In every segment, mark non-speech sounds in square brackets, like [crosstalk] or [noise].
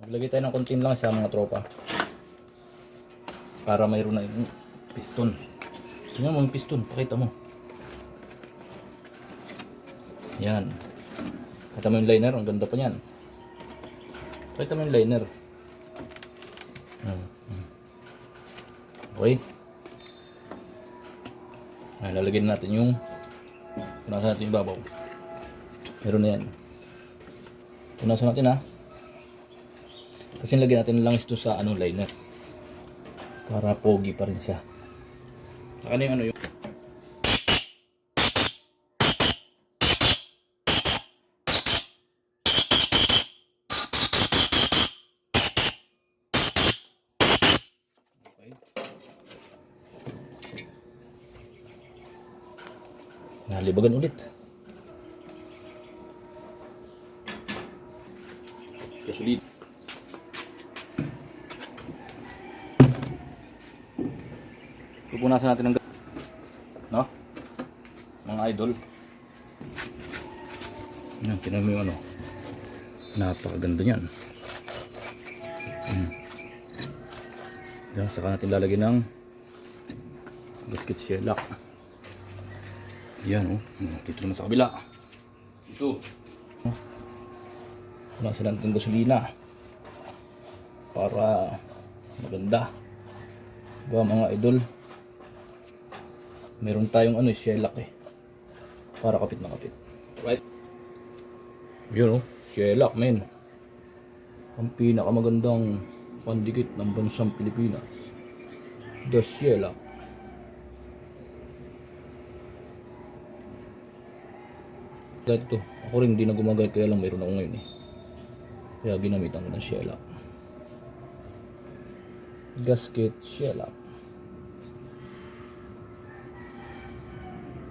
Maglagay tayo ng kontin lang sa mga tropa. Para mayroon na yung piston. Tingnan mo yung piston, pakita mo. Yan. Pakita mo yung liner, ang ganda pa niyan. Pakita mo yung liner. Hmm. Okay. Ay, lalagyan natin yung punasan natin yung babaw. Meron na yan. Punasan natin ha. Kasi lagyan natin lang ito sa ano liner. Para pogi pa rin siya. Na yung ano yung. Nalibagan ulit. Gasolina. Pupunasan natin ng no? Mga idol. Yan, tinan mo yung ano. Napakaganda niyan. Hmm. Yan, saka natin lalagyan ng gasket shellac. Yan oh. Hmm, Dito naman sa kabila. Ito. Oh. Punasan natin ng gasolina. Para maganda. Diba mga idol? Meron tayong ano, shellac eh. Para kapit na kapit. Right? Yun oh, shellac men. Ang pinakamagandang pandikit ng bansang Pilipinas. The shellac. Dahil ito, ako rin hindi na gumagamit kaya lang mayroon ako ngayon eh. Kaya ginamitan ko ng shellac. Gasket shellac.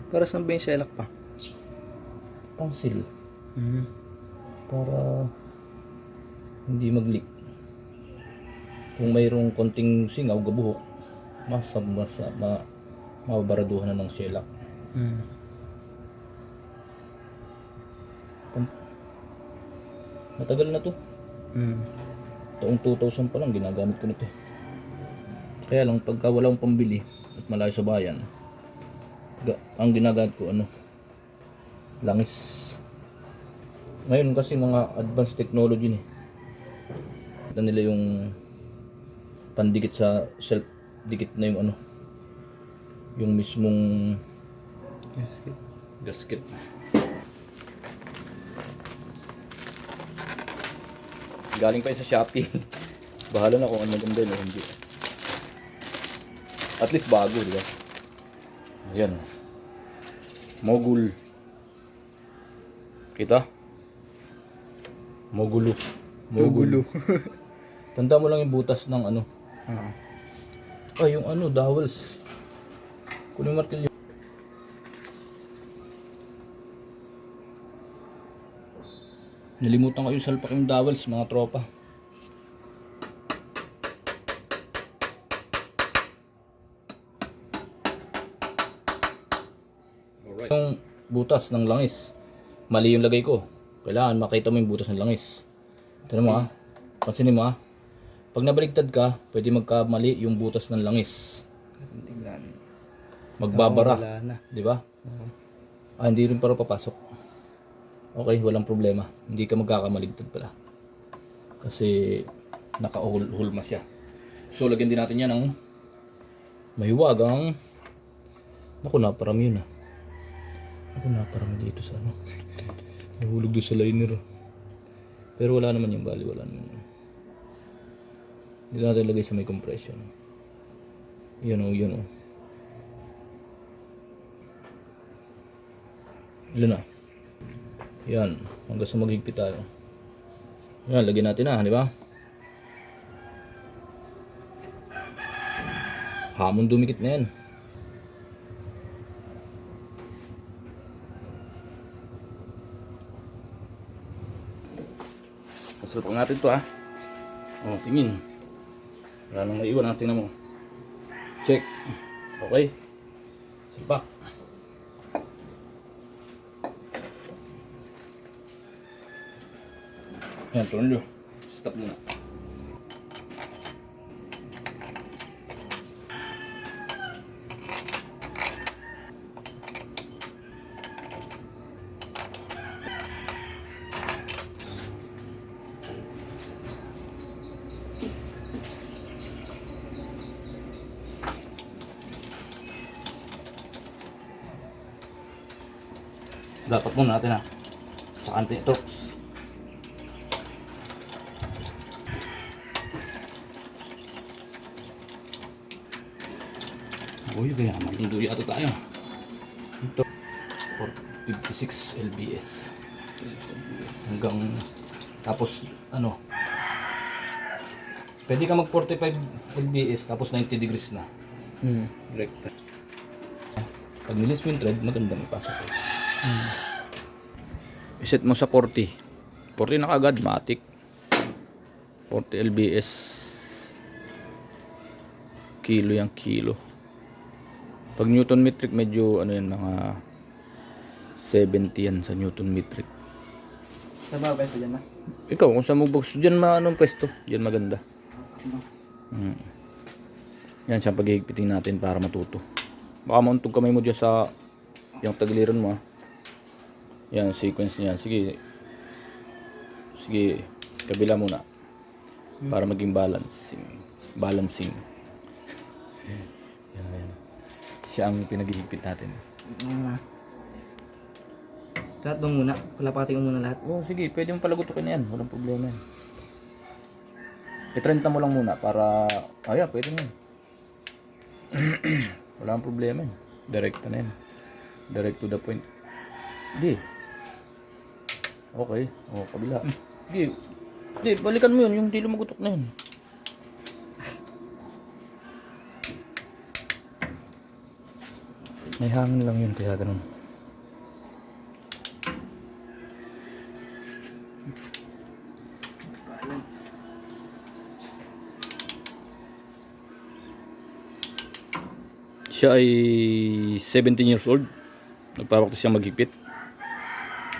Para saan ba yung shellac pa? Pangsil. Mm. para hindi mag-leak. Kung mayroong konting singaw, gabuhok, mas mas ma, mababaraduhan na ng shellac. Mm. Matagal na to. Mm. Taong 2000 pa lang ginagamit ko nito. Kaya lang pagka walang pambili at malayo sa bayan, ang ginagamit ko ano, langis. Ngayon kasi mga advanced technology ni. Ito nila yung pandikit sa shelf dikit na yung ano yung mismong good. gasket. Galing pa yun sa Shopee. [laughs] Bahala na kung ano maganda yun hindi. At least bago, di ba? Ayan. Mogul. Kita? Mogulo. Gugulo. [laughs] Tanda mo lang yung butas ng ano. Ah. Ay, yung ano, dowels. Kunin martilyo. Nalimutan ko yung salpak yung dowels, mga tropa. Yung butas ng langis. Mali yung lagay ko. Kailangan makita mo yung butas ng langis. Tignan mo ha. Pansinin mo ha. Pag nabaligtad ka, pwede magkamali yung butas ng langis. Tignan. Magbabara. Di ba? Ah, hindi rin para papasok. Okay, walang problema. Hindi ka magkakamaligtad pala. Kasi nakahulma siya. So, lagyan din natin yan ng mahiwagang Naku, naparami yun ah. Naku, naparami dito sa ano. Nahulog doon sa liner. Pero wala naman yung bali, wala naman. yun. Hindi natin lagay sa may compression. Yun o, yun o. Ilan na? Yan. Hanggang sa maghigpit tayo. Yan, lagyan natin na, di ba? Hamon dumikit na yan. Kasulpang natin to ha. O, tingin. Wala nang maiwan natin na mo. Check. Okay. Sipak. Yan, tornilyo. Stop muna. Dapat muna natin ha. Sa kantin ito. Uy, kaya maligo yata tayo. Ito. 56 LBS. Hanggang tapos ano Pwede ka mag 45 LBS tapos 90 degrees na. Hmm. Rekta. Pag nilis mo yung thread, magandang ipasok. [sighs] Iset mo sa 40. 40 na kagad, matik. 40 LBS. Kilo yung kilo. Pag Newton metric, medyo ano yan, mga 70 yan sa Newton metric. Sa baba ito dyan, ma? Ikaw, kung saan mo gusto, dyan ma anong pwesto. Dyan maganda. Mm. Yan siya paghihigpitin natin para matuto. Baka mauntog kamay mo dyan sa yung tagiliran mo. ah. Yan, sequence niyan. Sige. Sige. Kabila muna. Para maging balancing. Balancing. yan, yan. Siya ang pinaghihigpit natin. Ah. lahat ba muna? Palapati mo muna lahat. Oo, sige. Pwede mo palagutukin na yan. Walang problema yan. I-trend mo lang muna para... Ah, yeah, pwede mo. Wala ang problema yan. Direct na yan. Direct to the point. Hindi. Okay. O, kabila. Sige. Hindi, balikan mo yun. Yung di lumagutok na yun. May hangin lang yun kaya ganun. Balance. Siya ay 17 years old. Nagpapaktis siya maghigpit.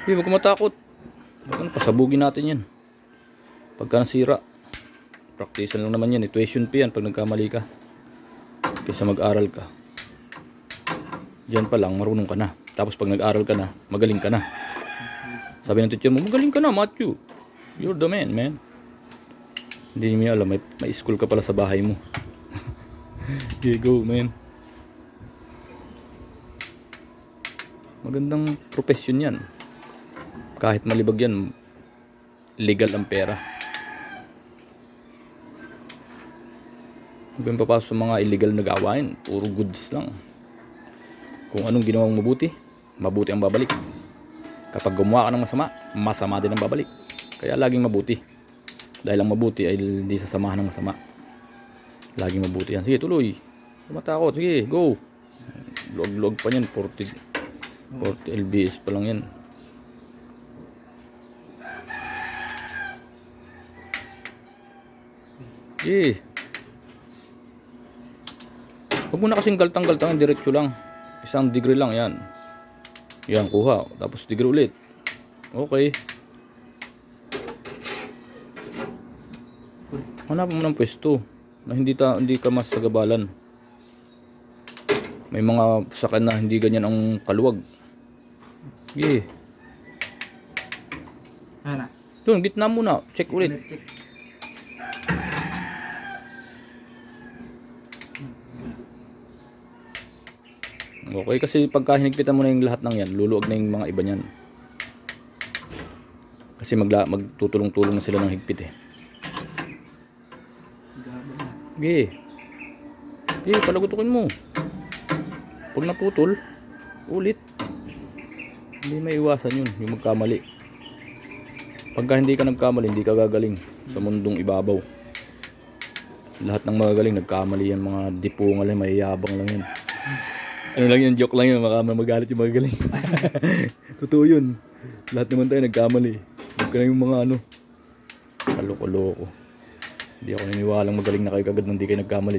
Hindi, huwag matakot. Ano, pasabugin natin yan. Pagka nasira. Practice lang naman yan. Tuition fee yan pag nagkamali ka. Kaysa mag-aral ka. Diyan pa lang, marunong ka na. Tapos pag nag-aral ka na, magaling ka na. Sabi ng teacher mo, magaling ka na, Matthew. You're the man, man. Hindi niya alam, may, may school ka pala sa bahay mo. [laughs] Okay, go, man. Magandang profession yan. Kahit malibag yan, legal ang pera. Huwag kayong papasok sa mga illegal na gawain. Puro goods lang. Kung anong ginawang mabuti, mabuti ang babalik. Kapag gumawa ka ng masama, masama din ang babalik. Kaya laging mabuti. Dahil ang mabuti ay hindi sasamahan ng masama. Laging mabuti yan. Sige, tuloy. Tumatakot. Sige, go. Log-log pa yan. 40, 40 LBS pa lang yan. Sige. Huwag mo na kasing galtang-galtang. Diretso lang. Isang degree lang yan. Yan, kuha. Tapos degree ulit. Okay. Hanap mo ng pwesto na hindi ta hindi ka mas sagabalan. May mga sakan na hindi ganyan ang kaluwag. Sige. Ano? Doon, gitna muna. Check ulit. Ulit check. Okay, kasi pagka hinigpitan mo na yung lahat ng yan, luluwag na yung mga iba niyan. Kasi magla magtutulong-tulong na sila ng higpit eh. Sige. Sige, palagutukin mo. Pag naputol, ulit. Hindi may iwasan yun, yung magkamali. Pagka hindi ka nagkamali, hindi ka gagaling sa mundong ibabaw. Lahat ng magagaling, nagkamali yan, mga dipungal mayayabang lang yan. Ano lang yun, joke lang yun, baka magalit yung magagaling. [laughs] Totoo yun. Lahat naman tayo nagkamali. Huwag ka na yung mga ano, kaloko-loko. Hindi ako naniniwalang magaling na kayo kagad nung hindi kayo nagkamali.